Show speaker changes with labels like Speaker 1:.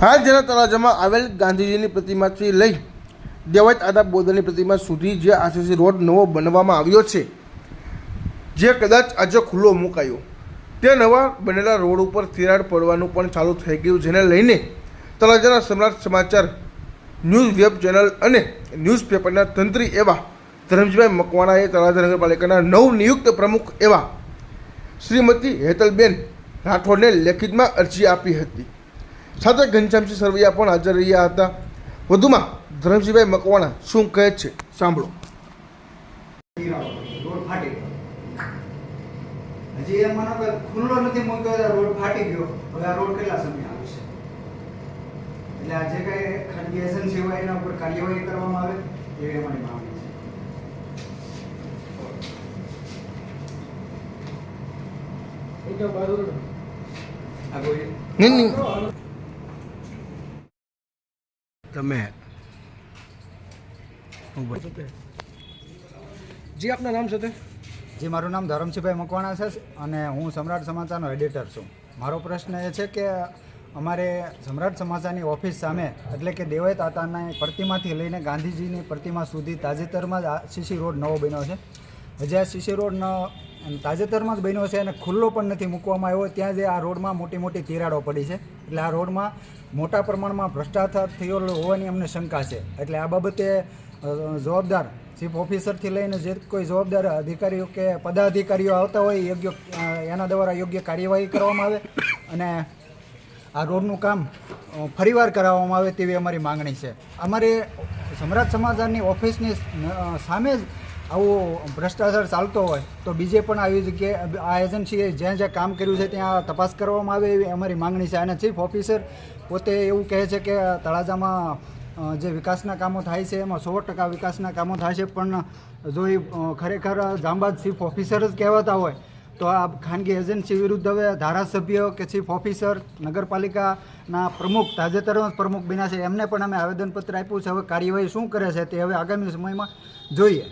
Speaker 1: હાલ જેના તળાજામાં આવેલ ગાંધીજીની પ્રતિમાથી લઈ દેવાયત આદા બોદરની પ્રતિમા સુધી જે આરસીસી રોડ નવો બનવામાં આવ્યો છે, જે કદાચ આજે ખુલ્લો મુકાયો. તે નવા બનેલા રોડ ઉપર તિરાડ પડવાનું પણ ચાલુ થઈ ગયું, જેને લઈને તળાજાના સમ્રાટ સમાચાર, ન્યૂઝ વેબ ચેનલ અને ન્યૂઝપેપરના તંત્રી એવા ધરમજીભાઈ મકવાણાએ તળાજા નગરપાલિકાના નવનિયુક્ત પ્રમુખ એવા શ્રીમતી હેતલબેન રાઠોડને લેખિતમાં અરજી આપી હતી. સાથે ઘનશ્યામસિંહ સરવૈયા પણ હાજર રહ્યા હતા. વધુમાં ધરમસિંહભાઈ મકવાણા શું કહે છે? સાંભળો.
Speaker 2: હજી એમ માનો કે ખુલ્લો નથી મૂક્યો રોડ ફાટી ગયો. હવે આ રોડ કેટલા સમય આવશે એટલે આ જે કઈ ખાનગી એજન્સી હોય એના ઉપર કાર્યવાહી કરવામાં આવે એવી અમારી માંગણી છે. આ
Speaker 1: નહીં. નહીં તમે જી, આપના નામ સાથે
Speaker 2: જી, મારું નામ ધરમસિંહભાઈ મકવાણા છે અને હું સમ્રાટ સમાચારનો એડિટર છું. મારો પ્રશ્ન એ છે કે અમારે સમ્રાટ સમાચારની ઓફિસ સામે, એટલે કે દેવાય તાતાના પ્રતિમાથી લઈને ગાંધીજીની પ્રતિમા સુધી તાજેતરમાં જ આ સીસી રોડ નવો બન્યો છે. હજી આ સીસી રોડ ન તાજેતરમાં જ બન્યો છે અને ખુલ્લો પણ નથી મૂકવામાં આવ્યો. ત્યાં જે આ રોડમાં મોટી મોટી તિરાડો પડી છે. એટલે આ રોડમાં મોટા પ્રમાણમાં ભ્રષ્ટાચાર થયો હોવાની અમને શંકા છે. એટલે આ બાબતે જવાબદાર ચીફ ઓફિસરથી લઈને જે કોઈ જવાબદાર અધિકારીઓ કે પદાધિકારીઓ આવતા હોય યોગ્ય એના દ્વારા યોગ્ય કાર્યવાહી કરવામાં આવે અને આ રોડનું કામ ફરીવાર કરાવવામાં આવે તેવી અમારી માંગણી છે. અમારે સમ્રાટ સમાચારની ઓફિસની સામે જ આવું ભ્રષ્ટાચાર ચાલતો હોય તો બીજે પણ આવી જગ્યાએ આ એજન્સીએ જ્યાં જ્યાં કામ કર્યું છે ત્યાં તપાસ કરવામાં આવે એવી અમારી માંગણી છે. અને ચીફ ઓફિસર પોતે એવું કહે છે કે તળાજામાં જે વિકાસના કામો થાય છે, એમાં સો ટકા વિકાસના કામો થાય છે, પણ જો એ ખરેખર જાંબાદ ચીફ ઓફિસર જ કહેવાતા હોય, તો આ ખાનગી એજન્સી વિરુદ્ધ હવે ધારાસભ્ય કે ચીફ ઓફિસર, નગરપાલિકાના પ્રમુખ, તાજેતરમાં પ્રમુખ બિના છે. એમને પણ અમે આવેદનપત્ર આપ્યું છે. હવે કાર્યવાહી શું કરે છે તે હવે આગામી સમયમાં જોઈએ.